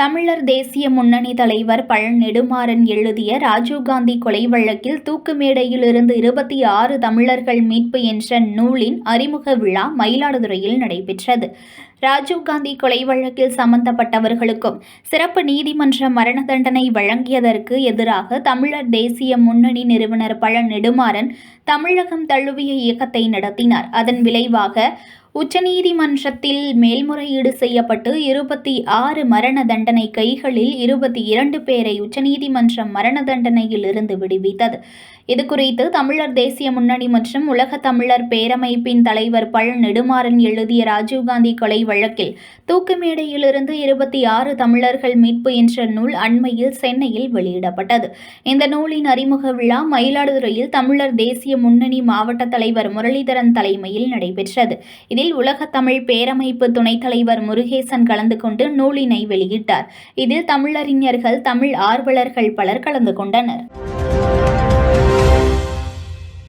தமிழர் தேசிய முன்னணி தலைவர் பழ நெடுமாறன் எழுதிய ராஜீவ்காந்தி கொலை வழக்கில் தூக்கு மேடையிலிருந்து இருபத்தி ஆறு தமிழர்கள் மீட்பு என்ற நூலின் அறிமுக விழா மயிலாடுதுறையில் நடைபெற்றது. ராஜீவ்காந்தி கொலை வழக்கில் சம்பந்தப்பட்டவர்களுக்கும் சிறப்பு நீதிமன்ற மரண தண்டனை வழங்கியதற்கு எதிராக தமிழர் தேசிய முன்னணி நிறுவனர் பழ நெடுமாறன் தமிழகம் தழுவிய இயக்கத்தை நடத்தினார். அதன் விளைவாக உச்சநீதிமன்றத்தில் மேல்முறையீடு செய்யப்பட்டு இருபத்தி ஆறு மரண தண்டனை கைகளில் இருபத்தி இரண்டு பேரை உச்சநீதிமன்றம் மரண தண்டனையில் இருந்து விடுவித்தது. இதுகுறித்து தமிழர் தேசிய முன்னணி மற்றும் உலக தமிழர் பேரமைப்பின் தலைவர் பழ நெடுமாறன் எழுதிய ராஜீவ்காந்தி கொலை வழக்கில் தூக்கு மேடையிலிருந்து இருபத்தி ஆறு தமிழர்கள் மீட்பு என்ற நூல் அண்மையில் சென்னையில் வெளியிடப்பட்டது. இந்த நூலின் அறிமுக விழா மயிலாடுதுறையில் தமிழர் தேசிய முன்னணி மாவட்ட தலைவர் முரளிதரன் தலைமையில் நடைபெற்றது. இதில் உலக தமிழ் பேரமைப்பு துணைத் தலைவர் முருகேசன் கலந்து கொண்டு நூலினை வெளியிட்டார். இதில் தமிழறிஞர்கள் தமிழ் ஆர்வலர்கள் பலர் கலந்து கொண்டனர்.